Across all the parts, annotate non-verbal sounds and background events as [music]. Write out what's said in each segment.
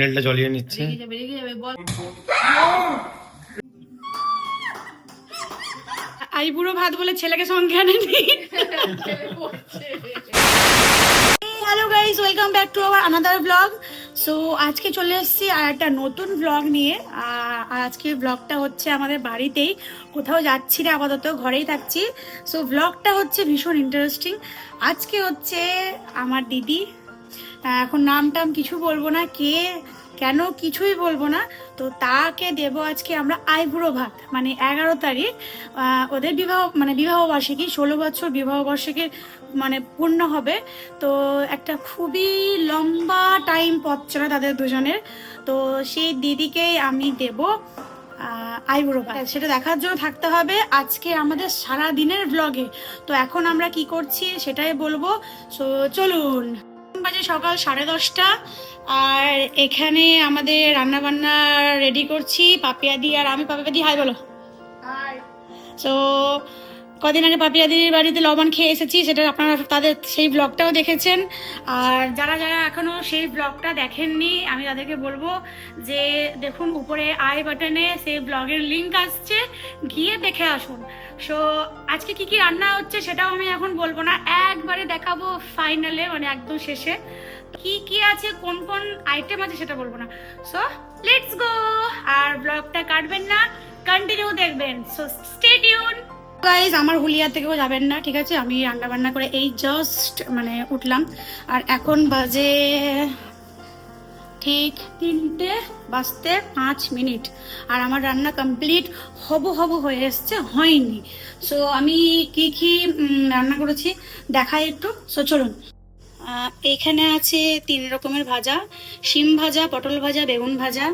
নেলটা জ্বলিয়ে নিচ্ছে। আইবুড়ো ভাত বলে ছেলেকে সঙ্গে আনেনি। Hello guys welcome back to our another blog so আজকে চলে এসেছি আর একটা নতুন ব্লগ নিয়ে। আজকের ব্লগটা হচ্ছে আমাদের বাড়িতেই। কোথাও যাচ্ছি না আপাতত ঘরেই থাকছি। সো ব্লগটা হচ্ছে ভীষণ ইন্টারেস্টিং আজকে হচ্ছে আমার দিদি এখন নাম টাম কিছু বলব না, কে, কেন কিছুই বলব না। তো তাকে দেব আজকে আমরা আইবুড়ো ভাত মানে এগারো তারিখ ওদের বিবাহ মানে বিবাহ বার্ষিকী, ষোলো বছর বিবাহ বার্ষিকী মানে পূর্ণ হবে। তো একটা খুবই লম্বা টাইম পথ চলে তাদের দুজনের। তো সেই দিদিকেই আমি দেব আইবুড়ো ভাত। সেটা দেখার জন্য থাকতে হবে আজকে আমাদের সারা দিনের ব্লগে তো এখন আমরা কি করছি সেটাই বলব। সো চলুন। বাজে সকাল সাড়ে দশটা। আর এখানে আমাদের রান্না বান্না রেডি করছি পাপিয়া পাপিয়াদি আর আমি। পাপিয়াদি হাই বলো। সো কদিন আগে পাপিয়াদির বাড়িতে লবণ খেয়ে এসেছি, সেটা আপনারা তাদের সেই ব্লগটাও দেখেছেন। আর যারা যারা এখনও সেই ব্লগটা দেখেননি, আমি তাদেরকে বলব যে দেখুন, উপরে আই বাটনে সেই ব্লগের লিংক আসছে, গিয়ে দেখে আসুন। সো আজকে কি কি রান্না হচ্ছে সেটাও আমি এখন বলব না, একবারে দেখাবো ফাইনালে মানে একদম শেষে। কি কি আছে, কোন কোন আইটেম আছে সেটা বলব না। সো লেটস গো আর ব্লগটা কাটবেন না কন্টিনিউ দেখবেন। সো স্টে টিউন গাইজ আমার হুলিয়া থেকেও যাবেন না, ঠিক আছে? আমি রান্না বান্না করে এই জাস্ট মানে উঠলাম। আর এখন বাজে ঠিক তিনটে বাজতে পাঁচ মিনিট। আর আমার রান্না কমপ্লিট হব হব হয়ে এসছে, হয়নি। সো আমি কি কি রান্না করেছি দেখাই একটু। সো চলুন। এখানে আছে তিন রকমের ভাজা। শিম ভাজা, পটল ভাজা, বেগুন ভাজা।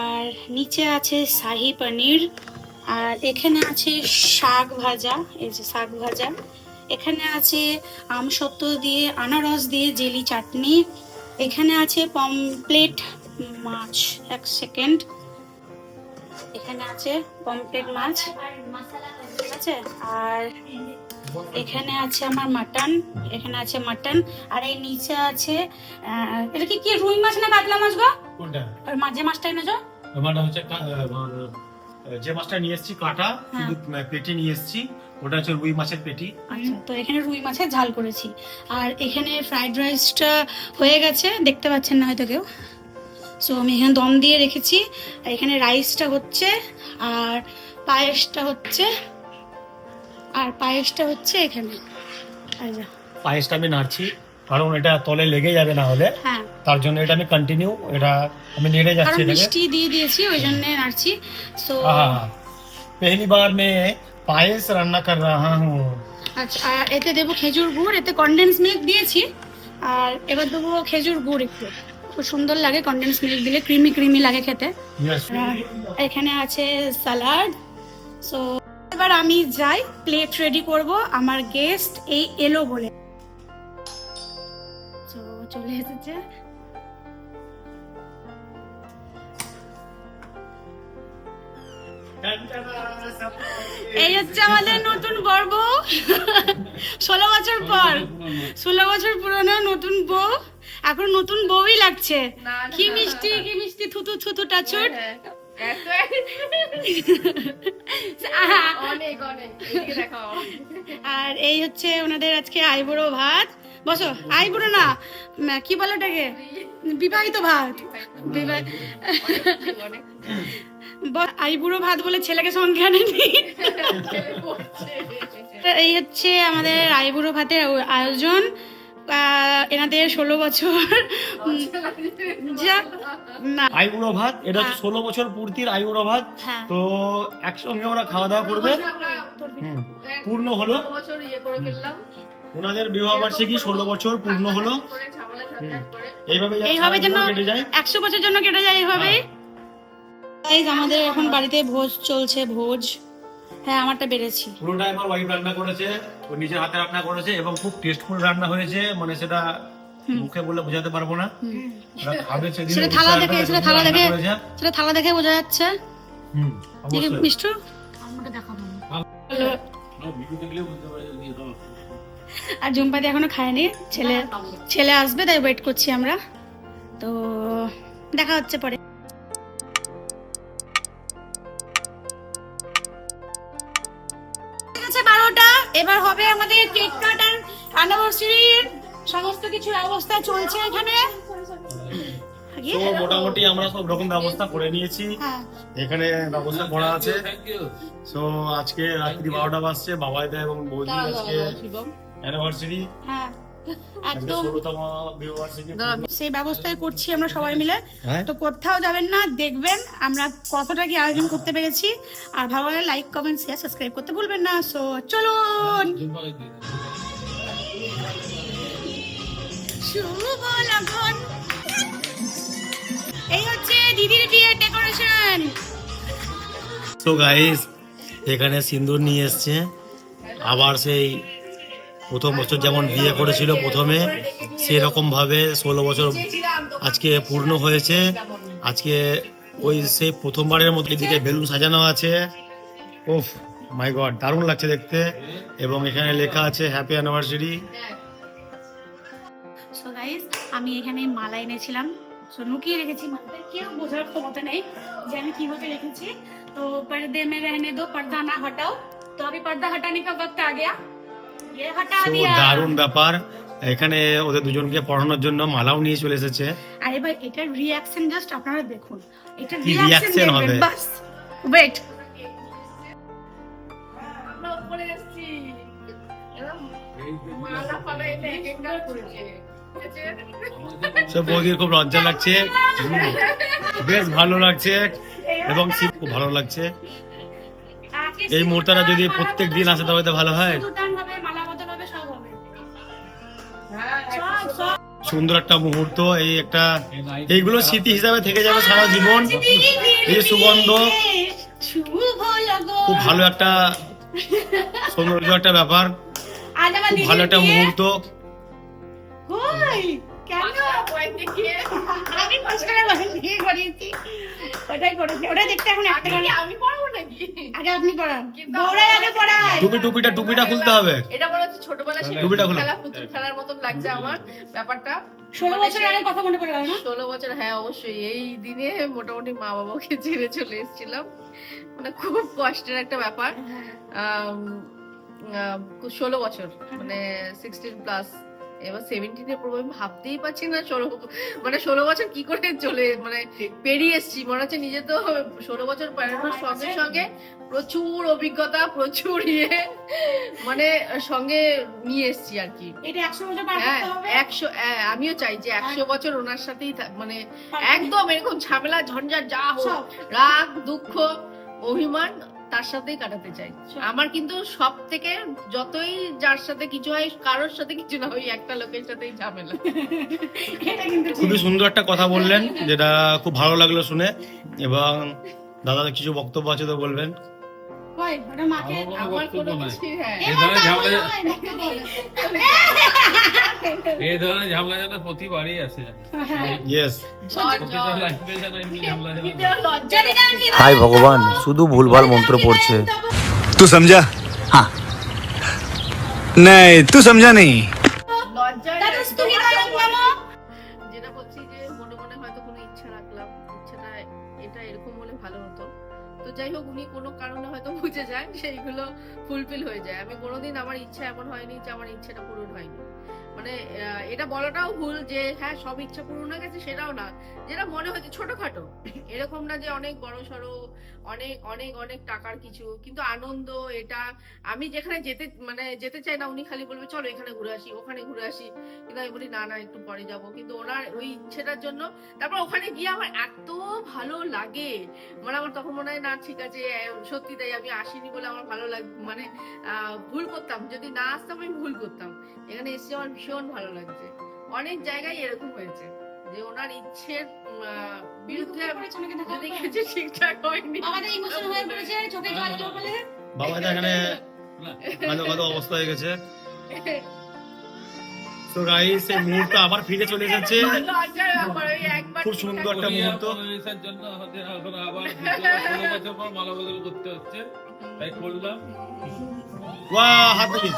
আর নিচে আছে শাহি পনির। আর এখানে আছে শাক ভাজা এই যে শাক ভাজা। এখানে আছে আম আমসত্ত্ব দিয়ে আনারস দিয়ে জেলি চাটনি। এখানে আছে পমপ্লেট মাছ এক সেকেন্ড। এখানে আছে পমপ্লেট মাছ ঠিক আছে? আর এখানে আছে আমার মাটন এখানে আছে মাটন। আর এই নিচে আছে এটা কি কি রুই মাছ না কাতলা মাছ গো? কোনটা? আর মা- যে মাছটা এনেছো? আমারটা হচ্ছে যে মাছটা নিয়ে এসেছি কাটা হ্যাঁ। শুধু পেটি নিয়ে এসেছি ওটা হচ্ছে রুই মাছের পেটি। আচ্ছা তো এখানে রুই মাছের ঝাল করেছি। আর এখানে ফ্রাইড রাইসটা হয়ে গেছে দেখতে পাচ্ছেন না হয়তো কেউ। সো আমি এখানে দম দিয়ে রেখেছি। আর এখানে রাইসটা হচ্ছে আর পায়েসটা হচ্ছে আর পায়েসটা হচ্ছে এখানে। যে, পায়েসটা আমি নাড়ছি কারণ এটা তলে লেগে যাবে না হলে। হ্যাঁ। তার জন্য এটা আমি কন্টিনিউ এটা আমি নেড়ে যাচ্ছি এটাকে। মিষ্টি দিয়ে দিয়েছি ওই জন্য নাড়ছি। সো পহলি বার মে পায়েস রান্না কর রাহা হুঁ। আচ্ছা এতে দেবো খেজুর গুড় এতে কনডেন্স মিল্ক দিয়েছি। আর এবার দেবো খেজুর গুড় একটু। খুব সুন্দর লাগে কনডেন্স মিল্ক দিলে ক্রিমি ক্রিমি লাগে খেতে। এখানে আছে স্যালাড সো এবার আমি যাই প্লেট রেডি করব আমার গেস্ট এই এলো বলে। তো চলে এসেছে। এই হচ্ছে আমাদের নতুন বর বউ ষোলো বছর পর ষোলো বছর পুরনো নতুন বউ। এখন নতুন বউই লাগছে। কি মিষ্টি কি মিষ্টি থুতু থুতু টাচুট হ্যাঁ, দেখাও। আর এই হচ্ছে ওনাদের আজকে আইবুড়ো ভাত। বসো আইবুড়ো না কি বলে ওটাকে? বিবাহিত। ভাত। বিবাহ আইবুড়ো ভাত বলে ছেলেকে সঙ্গে আনেনি এই হচ্ছে আমাদের আইবুড়ো ভাতের আয়োজন। এনাদের ষোলো বছর। না। আইবুড়ো ভাত এটা হচ্ছে ষোলো বছর পূর্তির আইবুড়ো ভাত। হ্যাঁ। তো একসঙ্গে ওরা খাওয়া দাওয়া করবে। পূর্ণ হলো। বছর ইয়ে করে ফেললাম। ওনাদের বিবাহ বার্ষিকী ষোলো বছর পূর্ণ হলো। এইভাবে যেন এইভাবে যেন কেটে যায়। একশো বছর জন্য কেটে যায় এইভাবেই Guys, আমাদের এখন বাড়িতে ভোজ চলছে ভোজ। হ্যাঁ আমারটা বেড়েছি। পুরোটা আমার ওয়াইফ রান্না করেছে ও নিজের হাতে রান্না করেছে এবং খুব টেস্টফুল রান্না হয়েছে মানে সেটা মুখে বলে বোঝাতে পারব না। খাবে সেটা থালা দেখে সেটা থালা দেখে সেটা থালা দেখে বোঝা যাচ্ছে। হুম দেখে মিষ্টু? আমাকে দেখাবো। আর জুম্পাদি এখনও খায়নি ছেলে ছেলে আসবে তাই ওয়েট করছি আমরা। তো দেখা হচ্ছে পরে। এবার হবে আমাদের কেক কাট আর অ্যানিভার্সারির সমস্ত কিছু ব্যবস্থা চলছে এখানে। তো মোটামুটি আমরা সব রকম ব্যবস্থা করে নিয়েছি। হ্যাঁ। এখানে ব্যবস্থা করা আছে। সো আজকে রাত্রি বারোটা বাজছে বাবাইদা এবং বৌদি আজকে অ্যানিভার্সারি হ্যাঁ। একদম। সেই ব্যবস্থাই করছি আমরা সবাই মিলে। হ্যাঁ। তো কোথাও যাবেন না দেখবেন আমরা কতটা কি আয়োজন করতে পেরেছি। আর ভালো লাগলে লাইক কমেন্ট শেয়ার সাবস্ক্রাইব করতে ভুলবেন না। সো চলুন। শুভ এই হচ্ছে দিদির বিয়ের ডেকোরেশন তো গাইস এখানে সিন্দুর নিয়ে এসছে। আবার সেই প্রথম বছর যেমন বিয়ে করেছিল প্রথমে, সেরকমভাবে ষোলো বছর আজকে পূর্ণ হয়েছে। আজকে ওই সেই প্রথমবারের মতো এদিকে বেলুন সাজানো আছে। ওফ মাই গড দারুণ লাগছে দেখতে। এবং এখানে লেখা আছে হ্যাপি অ্যানিভার্সারি আমি এখানে মালা এনেছিলাম। সো লুকিয়ে রেখেছি কেউ বোঝার ক্ষমতা নেই যে আমি কীভাবে রেখেছি। তো পর্দে মে রহনে দো, পর্দা না হটাও। তো আমি পর্দা হটানে কা ওয়াক্ত আ গয়া। দারুণ ব্যাপার। এখানে ওদের দুজনকে পড়ানোর জন্য মালাও নিয়ে চলে এসেছে। আর এবার এটার রিয়াকশন জাস্ট আপনারা দেখুন। এটার কি রিয়াকশন হবে? বাস। ওয়েট এটা? সব বৌদির খুব লজ্জা লাগছে। বেশ ভালো লাগছে। এবং শিব খুব ভালো লাগছে। এই মুহূর্তটা যদি প্রত্যেক দিন আসে তবে তো ভালো হয়। সুন্দর একটা মুহূর্ত এই একটা এইগুলো স্মৃতি হিসাবে থেকে যাবে সারা জীবন। এই যে সুগন্ধ খুব ভালো একটা সৌন্দর্য একটা ব্যাপার। খুব ভালো একটা। মুহূর্ত। কেন? ওটাই করেছি ওটা দেখতে এখন একটা আমি পড়ব নাকি? আগে আপনি পড়ান। বউরাই আগে পড়ায়। টুপি টুপিটা টুপিটা খুলতে হবে। এটা মনে হচ্ছে ছোটবেলা সে টুপিটা খোলো। খেলা পুতুল খেলার মতন লাগছে আমার ব্যাপারটা। ষোলো মানে বছর আগে কথা মনে পড়ে গেল না? ষোলো বছর হ্যাঁ অবশ্যই। এই দিনে মোটামুটি মা বাবাকে ছেড়ে চলে এসেছিলাম। মানে খুব কষ্টের একটা ব্যাপার। আম, ষোলো বছর মানে সিক্সটিন প্লাস এবার সেভেন্টিনের পর আমি ভাবতেই পারছি না ষোলো মানে ষোলো বছর কি করে চলে মানে পেরিয়ে এসছি। মনে হচ্ছে নিজে তো ষোলো বছর পেরানোর সঙ্গে সঙ্গে প্রচুর অভিজ্ঞতা প্রচুর ইয়ে মানে সঙ্গে নিয়ে এসছি আর কি। একশো হ্যাঁ একশো হ্যাঁ, আমিও চাই যে একশো বছর ওনার সাথেই মানে একদম এরকম ঝামেলা ঝঞ্ঝাট যা হোক। রাগ দুঃখ অভিমান তার সাথেই কাটাতে চাই। আমার কিন্তু সব থেকে যতই যার সাথে কিছু হয় কারোর সাথে কিছু না ওই একটা লোকের সাথেই ঝামেলা। এটা কিন্তু ঠিক। খুবই সুন্দর একটা কথা বললেন যেটা খুব ভালো লাগল শুনে। এবং দাদা কিছু বক্তব্য আছে তো বলবেন। হ্যাঁ। হ্যাঁ। হাই ভগবান শুধু ভুলভাল মন্ত্র পড়ছে। তুই সমঝা হ্যাঁ নাই তুই সমঝা নেই যেটা বলছি যে মনে মনে হয়তো কোনো ইচ্ছা রাখলাম ইচ্ছাটা এটা এরকম হলে ভালো হতো। তো যাই হোক, উনি কোনো কারণে হয়তো বুঝে যায় সেইগুলো ফুলফিল হয়ে যায়। আমি কোনোদিন আমার ইচ্ছা এমন হয়নি যে আমার ইচ্ছাটা পূরণ হয়নি। মানে এটা বলাটাও ভুল যে হ্যাঁ সব ইচ্ছা পূরণ হয়ে গেছে, সেটাও না। যেটা মনে হচ্ছে ছোটখাটো। [laughs] এরকম না যে অনেক বড় সড়ো, অনেক অনেক অনেক টাকার কিছু, কিন্তু আনন্দ, এটা আমি যেখানে যেতে মানে যেতে চাই না, উনি খালি বলবে, চলো এখানে ঘুরে আসি, ওখানে ঘুরে আসি। কিন্তু আমি বলি, না না, একটু পরে যাব। কিন্তু ওনার ওই ইচ্ছেটার জন্য, তারপর ওখানে গিয়ে আমার এত ভালো লাগে। মানে আমার তখন মনে হয়, না, ঠিক আছে সত্যি তাই, আমি আসিনি বলে আমার ভালো লাগ মানে ভুল করতাম। যদি না আসতাম, আমি ভুল করতাম। এখানে এসে আমার ভীষণ ভালো লাগছে। অনেক জায়গায় এরকম হয়েছে যে ওনার ইচ্ছের বিরুদ্ধে যদি কিছু ঠিকঠাক হয়নি। আমাদের ইমোশন হয়ে পড়েছে চোখে জল বলে। বাবা এখানে কাঁদো কাঁদো অবস্থা হয়ে গেছে। তো গাইস এই মুহূর্ত আবার ফিরে চলে এসেছে। খুব সুন্দর একটা মুহূর্ত। জন্য আবার বছর পর মালা বদল করতে হচ্ছে। তাই করলাম। ওয়া হাত দিবি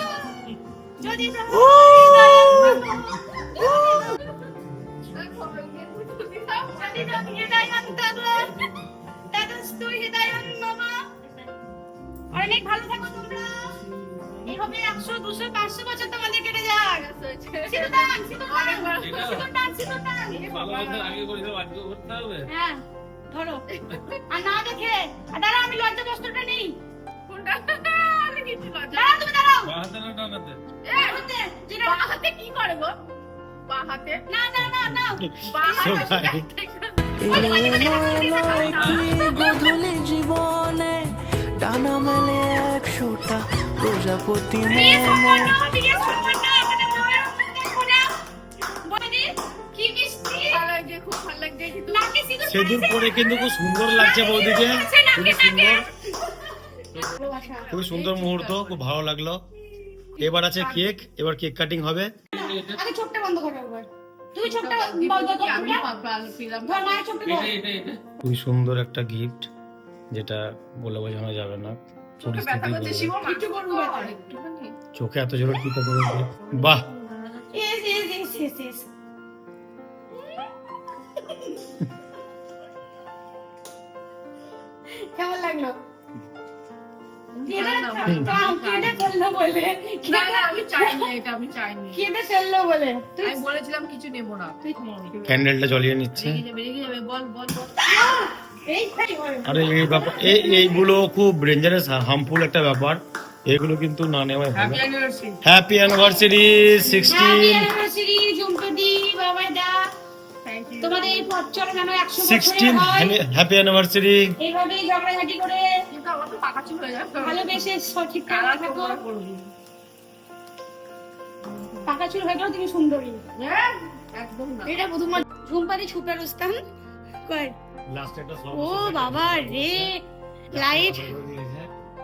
অনেক ভালো একশো, দুশো, পাঁচশো বছর তোমাদের কেটে হ্যাঁ ধরো। আর না দেখে। দাঁড়া আমি লজ্জা বস্ত্রটা নেই। হাতে? না না না না বাঁ হাতে জীবনে ডানা মেলে একশোটা প্রজাপতি মনে খুব সিঁদুর পরে কিন্তু খুব সুন্দর লাগছে বৌদিকে খুবই সুন্দর খুবই সুন্দর মুহূর্ত খুব ভালো লাগল এবার আছে কেক এবার কেক কাটিং হবে আগে চোখটা বন্ধ করো একবার তুমি চোখটা বন্ধ করো আমি ধর মায়ের চোখটা খুবই সুন্দর একটা গিফট যেটা বলে বোঝানো যাবে না। চোখে এত জোরে কি করে বাহ! Yes, yes, yes, yes, yes. [laughs] কেমন লাগল? ক্যান্ডেলটা জ্বলিয়ে নিচ্ছে। আরে এই ব্যাপার এই এইগুলো খুব ডেঞ্জারাস হার্মফুল একটা ব্যাপার। এগুলো কিন্তু না নেওয়াই ভালো হ্যাপি অ্যানিভার্সারি সিক্সটিন তোমাদের এই পথ সিক্সটিন হ্যাপি অ্যানিভার্সারি এইভাবেই ঝগড়াঝাটি করে হয়ে যাবে ভালোবেসে সঠিক থাকো পাকা চুল হয়ে গেল তুমি সুন্দরী হ্যাঁ একদম না এটা প্রথমবার ঝুমপাদি ছুপে রুস্তাম কয় লাস্ট একটা ও বাবা রে লাইট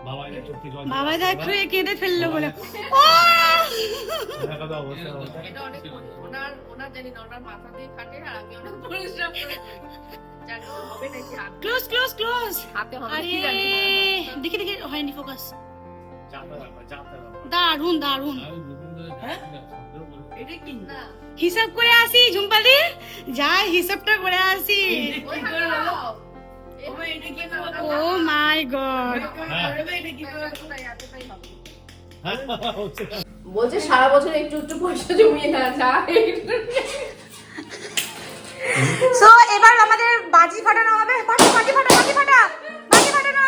বাবা দা চোখে জল বাবা দেখো এ কেঁদে ফেলল বলে ও এটা অনেক ওনার ওনার জানি না ওনার মাথা দিয়ে কাটে আর আমি অনেক পরিশ্রম করে জানি না হবে নাকি হাত- ক্লোজ ক্লোজ ক্লোজ হাতে হবে কি জানি। দেখি দেখি হয়নি ফোকাস চাপতে রাখো চাপতে রাখো দারুণ দারুণ না। হিসাব করে আসি ঝুম্পাদি যা হিসাবটা করে আসি। Oh my God. বলছে সারা বছর একটু একটু পয়সা জমিয়ে না যায়। সো এবার আমাদের বাজি ফাটানো হবে। বাজি বাজি ফাটা বাজি ফাটা বাজি ফাটানো।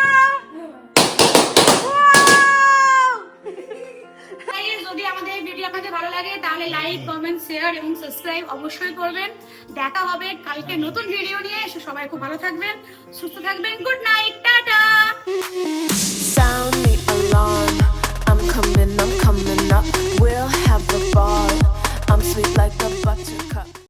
যদি আমাদের এই ভিডিও আপনাদের ভালো লাগে তাহলে লাইক কমেন্ট শেয়ার এবং সাবস্ক্রাইব অবশ্যই করবেন। দেখা হবে কালকে নতুন ভিডিও নিয়ে। সবাই খুব ভালো থাকবেন সুস্থ থাকবেন। Good night tata! Sound the coming, I'm coming up. We'll have a ball. I'm sweet like a buttercup.